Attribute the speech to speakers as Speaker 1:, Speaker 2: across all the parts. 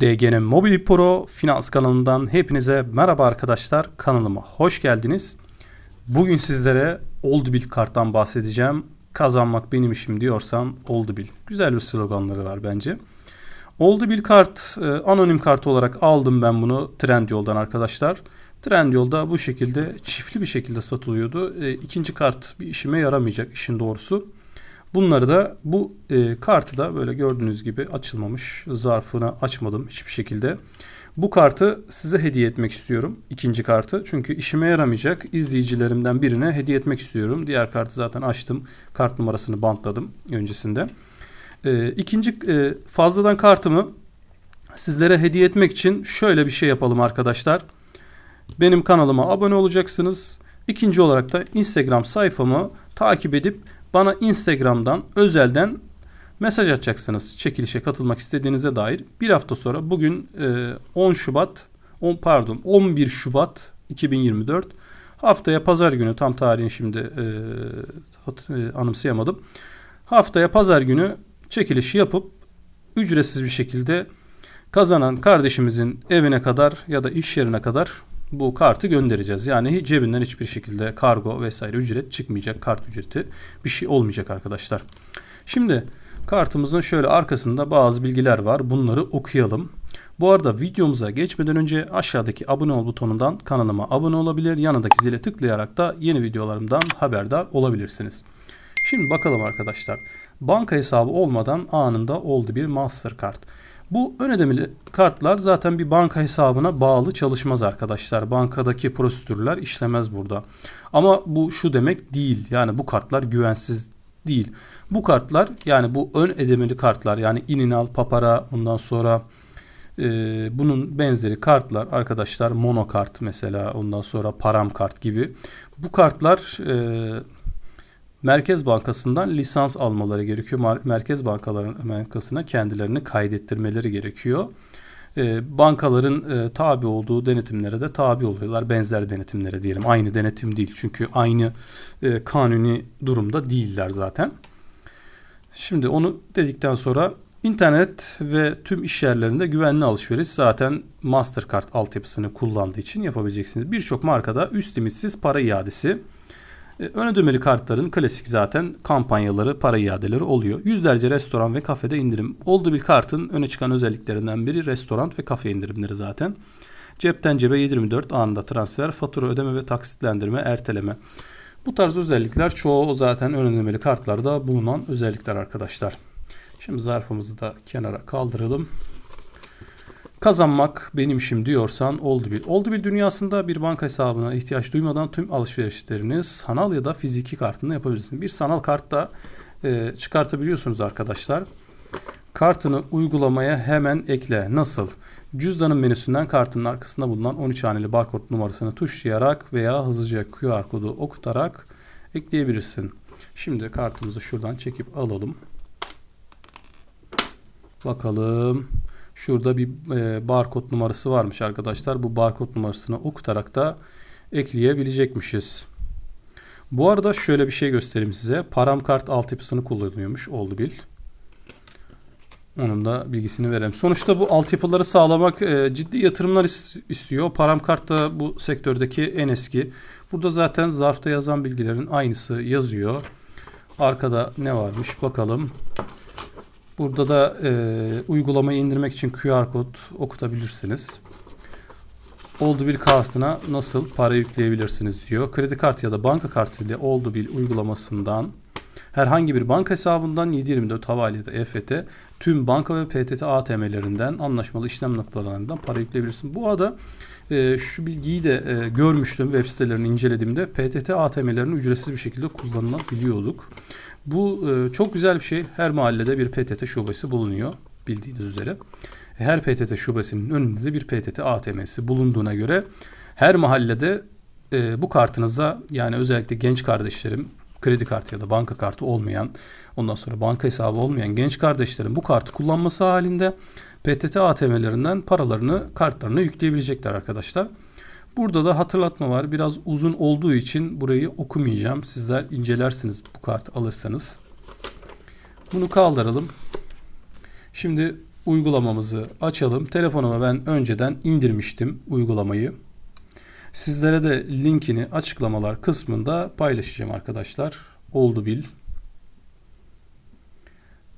Speaker 1: DGN Mobil Pro Finans kanalından hepinize merhaba arkadaşlar. Kanalıma hoş geldiniz. Bugün sizlere Oldu Bil karttan bahsedeceğim. Kazanmak benim işim diyorsan Oldu Bil. Güzel bir sloganları var bence. Oldu Bil kart e, anonim kart olarak aldım ben bunu Trendyol'dan arkadaşlar. Trendyol'da bu şekilde çiftli bir şekilde satılıyordu. E, ikinci kart bir işime yaramayacak işin doğrusu. Bunları da bu e, kartı da böyle gördüğünüz gibi açılmamış zarfını açmadım hiçbir şekilde. Bu kartı size hediye etmek istiyorum. ikinci kartı. Çünkü işime yaramayacak. izleyicilerimden birine hediye etmek istiyorum. Diğer kartı zaten açtım. Kart numarasını bantladım öncesinde. E, ikinci e, fazladan kartımı sizlere hediye etmek için şöyle bir şey yapalım arkadaşlar. Benim kanalıma abone olacaksınız. İkinci olarak da Instagram sayfamı takip edip bana Instagram'dan özelden mesaj atacaksınız çekilişe katılmak istediğinize dair. Bir hafta sonra bugün 10 Şubat 10 pardon 11 Şubat 2024 haftaya pazar günü tam tarihini şimdi e, e, anımsayamadım. Haftaya pazar günü çekilişi yapıp ücretsiz bir şekilde kazanan kardeşimizin evine kadar ya da iş yerine kadar bu kartı göndereceğiz. Yani cebinden hiçbir şekilde kargo vesaire ücret çıkmayacak. Kart ücreti bir şey olmayacak arkadaşlar. Şimdi kartımızın şöyle arkasında bazı bilgiler var. Bunları okuyalım. Bu arada videomuza geçmeden önce aşağıdaki abone ol butonundan kanalıma abone olabilir. Yanındaki zile tıklayarak da yeni videolarımdan haberdar olabilirsiniz. Şimdi bakalım arkadaşlar. Banka hesabı olmadan anında oldu bir Mastercard. Bu ön ödemeli kartlar zaten bir banka hesabına bağlı çalışmaz arkadaşlar. Bankadaki prosedürler işlemez burada. Ama bu şu demek değil. Yani bu kartlar güvensiz değil. Bu kartlar yani bu ön ödemeli kartlar yani ininal, papara ondan sonra e, bunun benzeri kartlar arkadaşlar monokart mesela ondan sonra param kart gibi. Bu kartlar e, Merkez Bankası'ndan lisans almaları gerekiyor. Merkez Bankaların Bankası'na kendilerini kaydettirmeleri gerekiyor. E, bankaların e, tabi olduğu denetimlere de tabi oluyorlar. Benzer denetimlere diyelim. Aynı denetim değil. Çünkü aynı e, kanuni durumda değiller zaten. Şimdi onu dedikten sonra internet ve tüm iş yerlerinde güvenli alışveriş zaten Mastercard altyapısını kullandığı için yapabileceksiniz. Birçok markada üst limitsiz para iadesi ön ödemeli kartların klasik zaten kampanyaları, para iadeleri oluyor. Yüzlerce restoran ve kafede indirim. Oldu bir kartın öne çıkan özelliklerinden biri restoran ve kafe indirimleri zaten. Cepten cebe 24 anında transfer, fatura ödeme ve taksitlendirme, erteleme. Bu tarz özellikler çoğu zaten ön ödemeli kartlarda bulunan özellikler arkadaşlar. Şimdi zarfımızı da kenara kaldıralım. Kazanmak benim işim diyorsan oldu bir. Oldu bir dünyasında bir banka hesabına ihtiyaç duymadan tüm alışverişlerini sanal ya da fiziki kartında yapabilirsiniz. Bir sanal kartta e, çıkartabiliyorsunuz arkadaşlar. Kartını uygulamaya hemen ekle. Nasıl? Cüzdanın menüsünden kartının arkasında bulunan 13 haneli barkod numarasını tuşlayarak veya hızlıca QR kodu okutarak ekleyebilirsin. Şimdi kartımızı şuradan çekip alalım. Bakalım. Şurada bir e, barkod numarası varmış arkadaşlar. Bu barkod numarasını okutarak da ekleyebilecekmişiz. Bu arada şöyle bir şey göstereyim size. Param kart altyapısını kullanıyormuş. Oldu bil. Onun da bilgisini verelim. Sonuçta bu altyapıları sağlamak e, ciddi yatırımlar istiyor. Param kart da bu sektördeki en eski. Burada zaten zarfta yazan bilgilerin aynısı yazıyor. Arkada ne varmış bakalım. Burada da e, uygulamayı indirmek için QR kod okutabilirsiniz. Oldu bir kartına nasıl para yükleyebilirsiniz diyor. Kredi kartı ya da banka kartı ile Oldu bir uygulamasından herhangi bir banka hesabından 724 havale ya da EFT tüm banka ve PTT ATM'lerinden anlaşmalı işlem noktalarından para yükleyebilirsin. Bu arada e, şu bilgiyi de e, görmüştüm web sitelerini incelediğimde PTT ATM'lerini ücretsiz bir şekilde kullanılabiliyorduk. Bu e, çok güzel bir şey. Her mahallede bir PTT şubesi bulunuyor bildiğiniz üzere. Her PTT şubesinin önünde de bir PTT ATM'si bulunduğuna göre her mahallede e, bu kartınıza yani özellikle genç kardeşlerim kredi kartı ya da banka kartı olmayan ondan sonra banka hesabı olmayan genç kardeşlerin bu kartı kullanması halinde PTT ATM'lerinden paralarını kartlarına yükleyebilecekler arkadaşlar. Burada da hatırlatma var. Biraz uzun olduğu için burayı okumayacağım. Sizler incelersiniz bu kartı alırsanız. Bunu kaldıralım. Şimdi uygulamamızı açalım. Telefonuma ben önceden indirmiştim uygulamayı. Sizlere de linkini açıklamalar kısmında paylaşacağım arkadaşlar. Oldu bil.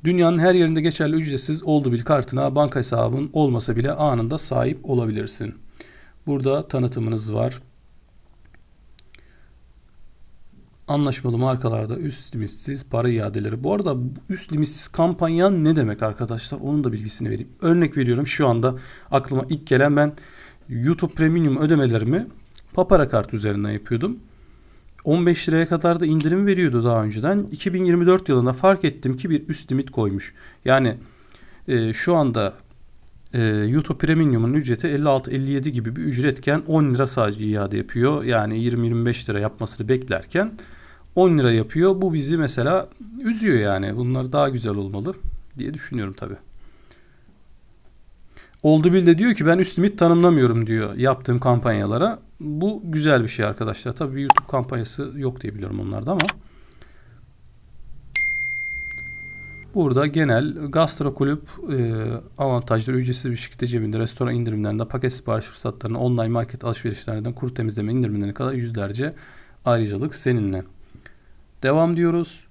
Speaker 1: Dünyanın her yerinde geçerli ücretsiz oldu bil kartına banka hesabın olmasa bile anında sahip olabilirsin. Burada tanıtımınız var. Anlaşmalı markalarda üst limitsiz para iadeleri. Bu arada üst limitsiz kampanya ne demek arkadaşlar? Onun da bilgisini vereyim. Örnek veriyorum şu anda aklıma ilk gelen ben YouTube Premium ödemelerimi Papara kart üzerinden yapıyordum. 15 liraya kadar da indirim veriyordu daha önceden. 2024 yılında fark ettim ki bir üst limit koymuş. Yani e, şu anda e, YouTube Premium'un ücreti 56-57 gibi bir ücretken 10 lira sadece iade yapıyor. Yani 20-25 lira yapmasını beklerken 10 lira yapıyor. Bu bizi mesela üzüyor yani. Bunlar daha güzel olmalı diye düşünüyorum tabii. Oldu bil de diyor ki ben üst limit tanımlamıyorum diyor yaptığım kampanyalara. Bu güzel bir şey arkadaşlar. Tabii YouTube kampanyası yok diye biliyorum onlarda ama. Burada genel gastro kulüp e, avantajları ücretsiz bir şekilde cebinde restoran indirimlerinde paket sipariş fırsatlarına online market alışverişlerinden kuru temizleme indirimlerine kadar yüzlerce ayrıcalık seninle. Devam diyoruz.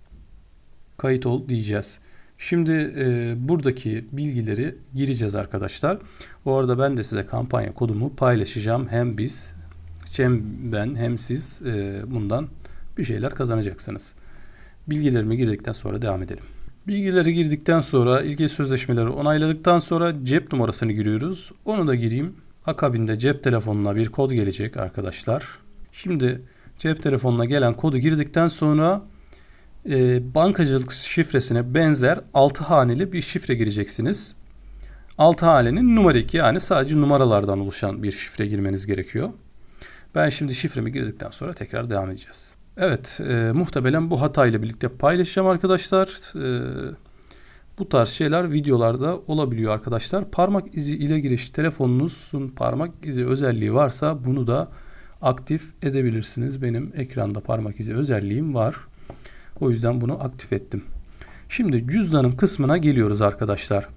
Speaker 1: Kayıt ol diyeceğiz. Şimdi e, buradaki bilgileri gireceğiz arkadaşlar. Bu arada ben de size kampanya kodumu paylaşacağım. Hem biz hem ben hem siz e, bundan bir şeyler kazanacaksınız. Bilgilerimi girdikten sonra devam edelim. Bilgileri girdikten sonra ilgili sözleşmeleri onayladıktan sonra cep numarasını giriyoruz. Onu da gireyim. Akabinde cep telefonuna bir kod gelecek arkadaşlar. Şimdi cep telefonuna gelen kodu girdikten sonra e, bankacılık şifresine benzer 6 haneli bir şifre gireceksiniz. 6 hanenin numarik yani sadece numaralardan oluşan bir şifre girmeniz gerekiyor. Ben şimdi şifremi girdikten sonra tekrar devam edeceğiz. Evet e, muhtemelen bu hatayla birlikte paylaşacağım arkadaşlar. E, bu tarz şeyler videolarda olabiliyor arkadaşlar. Parmak izi ile giriş telefonunuzun parmak izi özelliği varsa bunu da aktif edebilirsiniz. Benim ekranda parmak izi özelliğim var. O yüzden bunu aktif ettim. Şimdi cüzdanım kısmına geliyoruz arkadaşlar.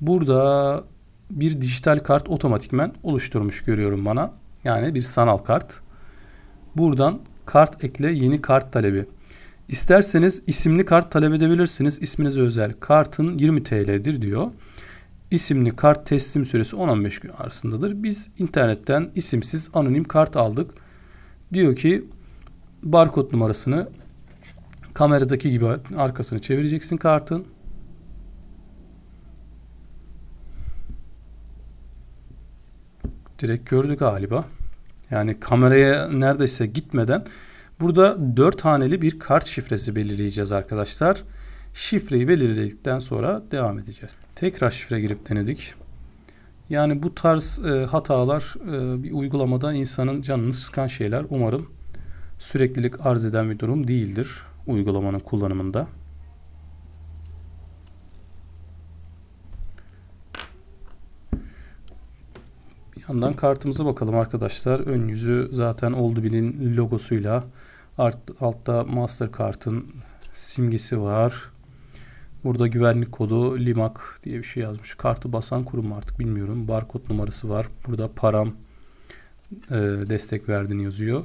Speaker 1: Burada bir dijital kart otomatikmen oluşturmuş görüyorum bana. Yani bir sanal kart. Buradan kart ekle yeni kart talebi. İsterseniz isimli kart talep edebilirsiniz. İsminize özel kartın 20 TL'dir diyor. İsimli kart teslim süresi 10-15 gün arasındadır. Biz internetten isimsiz anonim kart aldık. Diyor ki barkod numarasını kameradaki gibi arkasını çevireceksin kartın. Direkt gördü galiba. Yani kameraya neredeyse gitmeden burada 4 haneli bir kart şifresi belirleyeceğiz arkadaşlar. Şifreyi belirledikten sonra devam edeceğiz. Tekrar şifre girip denedik. Yani bu tarz e, hatalar e, bir uygulamada insanın canını sıkan şeyler. Umarım süreklilik arz eden bir durum değildir uygulamanın kullanımında. Yandan kartımıza bakalım arkadaşlar. Ön yüzü zaten oldu bilin logosuyla. Art, altta Mastercard'ın simgesi var. Burada güvenlik kodu Limak diye bir şey yazmış. Kartı basan kurum artık bilmiyorum. Barkod numarası var. Burada param e, destek verdiğini yazıyor.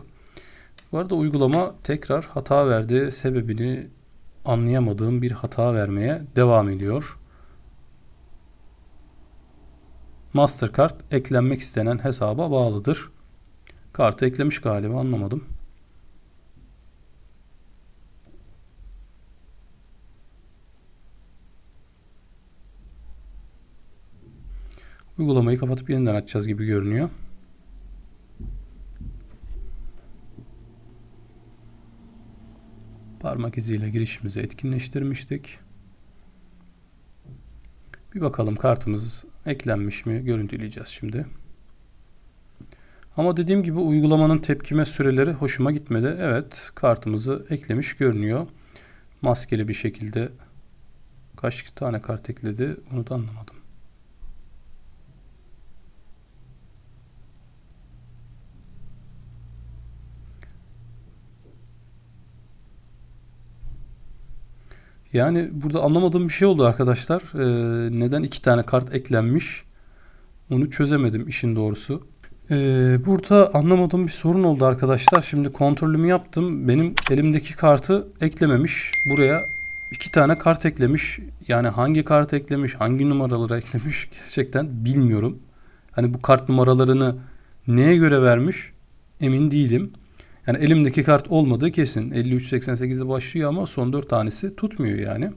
Speaker 1: Bu arada uygulama tekrar hata verdi. Sebebini anlayamadığım bir hata vermeye devam ediyor. Mastercard eklenmek istenen hesaba bağlıdır. Kartı eklemiş galiba anlamadım. Uygulamayı kapatıp yeniden açacağız gibi görünüyor. Parmak iziyle girişimizi etkinleştirmiştik. Bir bakalım kartımız eklenmiş mi görüntüleyeceğiz şimdi. Ama dediğim gibi uygulamanın tepkime süreleri hoşuma gitmedi. Evet kartımızı eklemiş görünüyor. Maskeli bir şekilde kaç tane kart ekledi onu da anlamadım. Yani burada anlamadığım bir şey oldu arkadaşlar. Ee, neden iki tane kart eklenmiş? Onu çözemedim işin doğrusu. Ee, burada anlamadığım bir sorun oldu arkadaşlar. Şimdi kontrolümü yaptım. Benim elimdeki kartı eklememiş. Buraya iki tane kart eklemiş. Yani hangi kart eklemiş, hangi numaraları eklemiş gerçekten bilmiyorum. Hani bu kart numaralarını neye göre vermiş emin değilim. Yani elimdeki kart olmadığı kesin. 53.88'de başlıyor ama son 4 tanesi tutmuyor yani.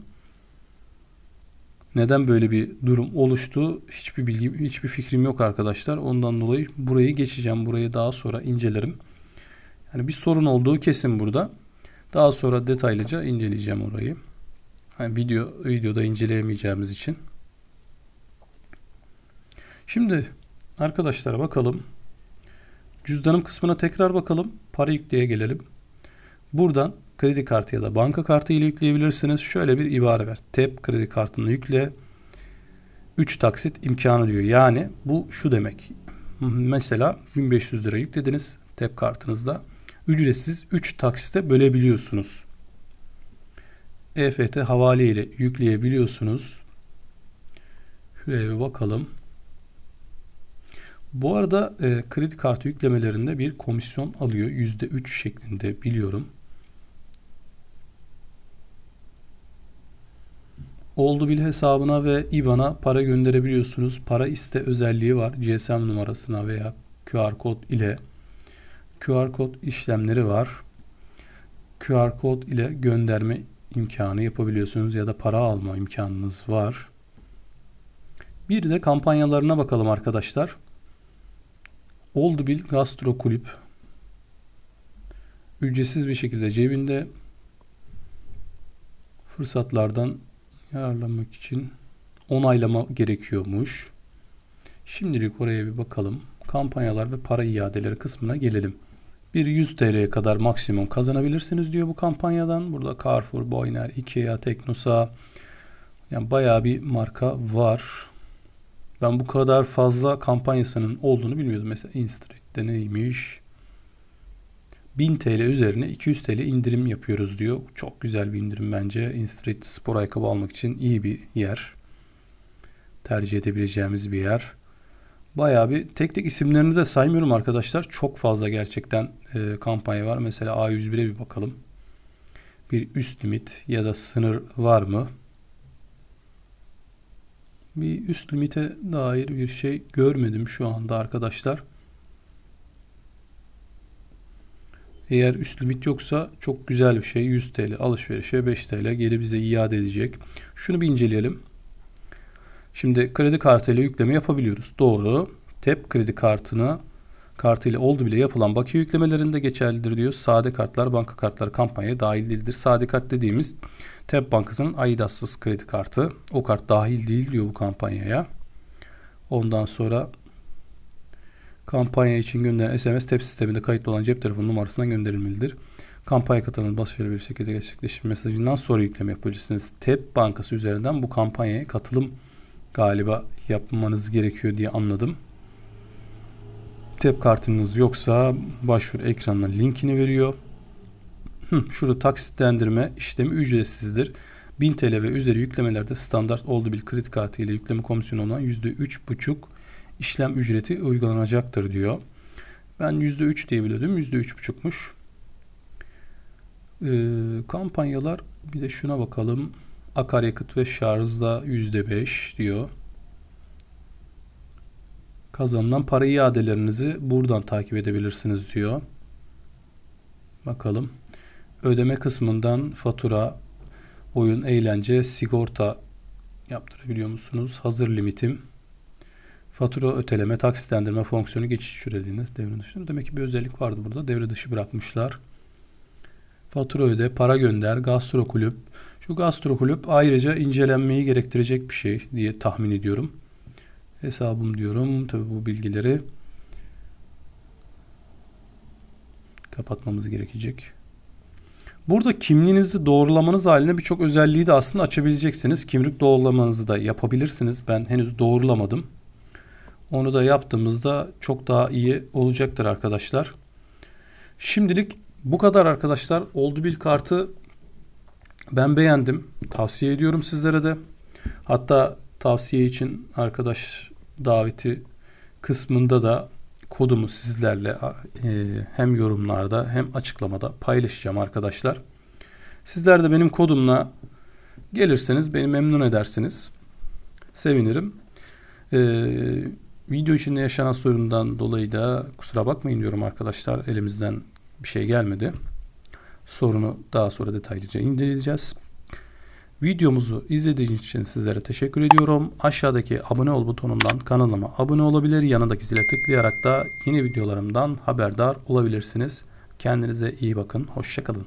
Speaker 1: Neden böyle bir durum oluştu? Hiçbir bilgi, hiçbir fikrim yok arkadaşlar. Ondan dolayı burayı geçeceğim. Burayı daha sonra incelerim. Yani bir sorun olduğu kesin burada. Daha sonra detaylıca inceleyeceğim orayı. Yani video videoda inceleyemeyeceğimiz için. Şimdi arkadaşlar bakalım. Cüzdanım kısmına tekrar bakalım. Para yükleye gelelim. Buradan kredi kartı ya da banka kartı ile yükleyebilirsiniz. Şöyle bir ibare ver. TEP kredi kartını yükle. 3 taksit imkanı diyor. Yani bu şu demek. Mesela 1500 lira yüklediniz TEP kartınızda. Ücretsiz 3 taksite bölebiliyorsunuz. EFT havale ile yükleyebiliyorsunuz. Şuraya bakalım. Bu arada e, kredi kartı yüklemelerinde bir komisyon alıyor. %3 şeklinde biliyorum. Oldu bil hesabına ve IBAN'a para gönderebiliyorsunuz. Para iste özelliği var. GSM numarasına veya QR kod ile QR kod işlemleri var. QR kod ile gönderme imkanı yapabiliyorsunuz ya da para alma imkanınız var. Bir de kampanyalarına bakalım arkadaşlar. Oldu bil gastro kulüp ücretsiz bir şekilde cebinde fırsatlardan yararlanmak için onaylama gerekiyormuş. Şimdilik oraya bir bakalım. Kampanyalar ve para iadeleri kısmına gelelim. Bir 100 TL'ye kadar maksimum kazanabilirsiniz diyor bu kampanyadan. Burada Carrefour, Boyner, Ikea, Teknosa yani bayağı bir marka var. Ben bu kadar fazla kampanyasının olduğunu bilmiyordum. Mesela InStreet'te neymiş? 1000 TL üzerine 200 TL indirim yapıyoruz diyor. Çok güzel bir indirim bence. InStreet spor ayakkabı almak için iyi bir yer. Tercih edebileceğimiz bir yer. Bayağı bir tek tek isimlerini de saymıyorum arkadaşlar. Çok fazla gerçekten e, kampanya var. Mesela A101'e bir bakalım. Bir üst limit ya da sınır var mı? Bir üst limite dair bir şey görmedim şu anda arkadaşlar. Eğer üst limit yoksa çok güzel bir şey. 100 TL alışverişe 5 TL geri bize iade edecek. Şunu bir inceleyelim. Şimdi kredi kartıyla yükleme yapabiliyoruz. Doğru. TEP kredi kartını kartıyla oldu bile yapılan bakiye yüklemelerinde geçerlidir diyor. Sade kartlar, banka kartları kampanyaya dahil değildir. Sade kart dediğimiz TEP Bankası'nın aidatsız kredi kartı. O kart dahil değil diyor bu kampanyaya. Ondan sonra kampanya için gönderilen SMS TEP sisteminde kayıtlı olan cep telefonu numarasına gönderilmelidir. Kampanya katılanın başarılı bir şekilde gerçekleşmiş mesajından sonra yükleme yapabilirsiniz. TEP Bankası üzerinden bu kampanyaya katılım galiba yapmanız gerekiyor diye anladım. TEP kartınız yoksa başvuru ekranına linkini veriyor. Şurada taksitlendirme işlemi ücretsizdir. 1000 TL ve üzeri yüklemelerde standart oldu bir kredi kartı ile yükleme komisyonu olan %3,5 işlem ücreti uygulanacaktır diyor. Ben %3 diye biliyordum. %3,5'muş. Ee, kampanyalar bir de şuna bakalım. Akaryakıt ve şarjda %5 diyor. Kazanılan para iadelerinizi buradan takip edebilirsiniz diyor. Bakalım. Ödeme kısmından fatura, oyun, eğlence, sigorta yaptırabiliyor musunuz? Hazır limitim. Fatura öteleme, taksitlendirme fonksiyonu geçiş süreliğine devre dışı. Demek ki bir özellik vardı burada. Devre dışı bırakmışlar. Fatura öde, para gönder, gastro kulüp. Şu gastro kulüp ayrıca incelenmeyi gerektirecek bir şey diye tahmin ediyorum. Hesabım diyorum. Tabi bu bilgileri kapatmamız gerekecek. Burada kimliğinizi doğrulamanız haline birçok özelliği de aslında açabileceksiniz. Kimlik doğrulamanızı da yapabilirsiniz. Ben henüz doğrulamadım. Onu da yaptığımızda çok daha iyi olacaktır arkadaşlar. Şimdilik bu kadar arkadaşlar. Oldu bil kartı ben beğendim. tavsiye ediyorum sizlere de. Hatta tavsiye için arkadaş daveti kısmında da kodumu sizlerle e, hem yorumlarda hem açıklamada paylaşacağım arkadaşlar. Sizler de benim kodumla gelirseniz beni memnun edersiniz. Sevinirim. Ee, video içinde yaşanan sorundan dolayı da kusura bakmayın diyorum arkadaşlar. Elimizden bir şey gelmedi. Sorunu daha sonra detaylıca inceleyeceğiz. Videomuzu izlediğiniz için sizlere teşekkür ediyorum. Aşağıdaki abone ol butonundan kanalıma abone olabilir. Yanındaki zile tıklayarak da yeni videolarımdan haberdar olabilirsiniz. Kendinize iyi bakın. Hoşçakalın.